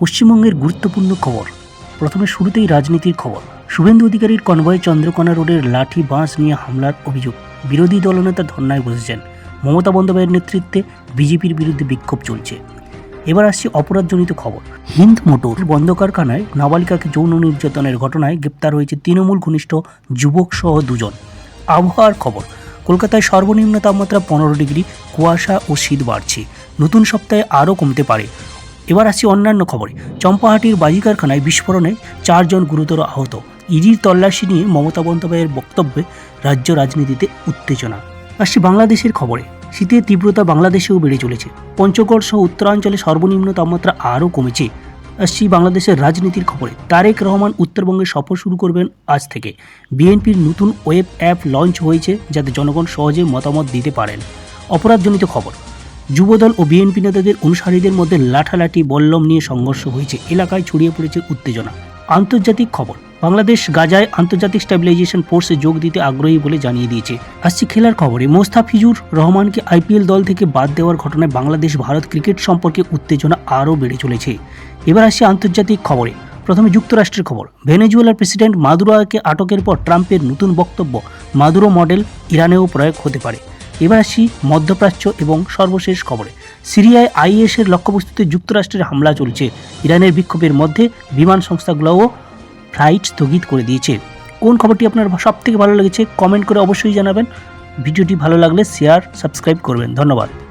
পশ্চিমবঙ্গের গুরুত্বপূর্ণ খবর। প্রথমে শুরুতেই রাজনীতির খবর। শুভেন্দু অধিকারীর কনভয়ে চন্দ্রকোনা রোডের লাঠি বাঁশ নিয়ে হামলার অভিযোগ। বিরোধী দলনেতা ধর্নায় বসেছেন। মমতা বন্দ্যোপাধ্যায়ের নেতৃত্বে বিজেপির বিরুদ্ধে বিক্ষোভ চলছে। এবার আসছে অপরাধজনিত খবর। হিন্দ মোটর বন্ধ কারখানায় নাবালিকাকে যৌন নির্যাতনের ঘটনায় গ্রেপ্তার হয়েছে তৃণমূল ঘনিষ্ঠ যুবক সহ দুজন। আবহাওয়ার খবর। কলকাতায় সর্বনিম্ন তাপমাত্রা পনেরো ডিগ্রি, কুয়াশা ও শীত বাড়ছে। নতুন সপ্তাহে আরও কমতে পারে। এবার আসি অন্যান্য খবরে। চম্পাহাটির বাজি কারখানায় বিস্ফোরণে চারজন গুরুতর আহত। ইডির তল্লাশি নিয়ে মমতা বন্দ্যোপাধ্যায়ের বক্তব্যে রাজ্য রাজনীতিতে উত্তেজনা। আসছি বাংলাদেশের খবরে। শীতের তীব্রতা বাংলাদেশেও বেড়ে চলেছে। পঞ্চগড় সহ উত্তরাঞ্চলে সর্বনিম্ন তাপমাত্রা আরও কমেছে। আসছি বাংলাদেশের রাজনীতির খবরে। তারেক রহমান উত্তরবঙ্গে সফর শুরু করবেন আজ থেকে। বিএনপির নতুন ওয়েব অ্যাপ লঞ্চ হয়েছে যাতে জনগণ সহজে মতামত দিতে পারেন। অপরাধজনিত খবর। যুবদল ও বিএনপি নেতাদের অনুসারীদের মধ্যে লাঠালাঠি, বল্লম নিয়ে সংঘর্ষ হয়েছে। এলাকায় ছড়িয়ে পড়েছে উত্তেজনা। আন্তর্জাতিক খবর, বাংলাদেশ গাজায় আন্তর্জাতিক স্ট্যাবিলাইজেশন ফোর্সে যোগ দিতে আগ্রহী বলে জানিয়ে দিয়েছে। আসছে খেলার খবরে, মোস্তাফিজুর রহমানকে আইপিএল দল থেকে বাদ দেওয়ার ঘটনায় বাংলাদেশ ভারত ক্রিকেট সম্পর্কে উত্তেজনা আরও বেড়ে চলেছে। এবার আসছে আন্তর্জাতিক খবরে, প্রথমে যুক্তরাষ্ট্রের খবর। ভেনেজুয়েলার প্রেসিডেন্ট মাদুরাকে আটকের পর ট্রাম্পের নতুন বক্তব্য মাদুরো মডেল ইরানেও প্রয়োগ হতে পারে। এবার আসি মধ্যপ্রাচ্য এবং সর্বশেষ খবরে সিরিয়ায় আইএসের লক্ষ্যবস্তুতে যুক্তরাষ্ট্রের হামলা চলছে। ইরানের বিক্ষোভের মধ্যে বিমান সংস্থাগুলোও ফ্লাইট স্থগিত করে দিয়েছে। কোন খবরটি আপনার সব থেকে ভালো লেগেছে, কমেন্ট করে অবশ্যই জানাবেন। ভিডিওটি ভালো লাগলে শেয়ার সাবস্ক্রাইব করবেন। ধন্যবাদ।